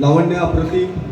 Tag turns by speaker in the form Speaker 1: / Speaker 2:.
Speaker 1: लावण्य अप्रतिम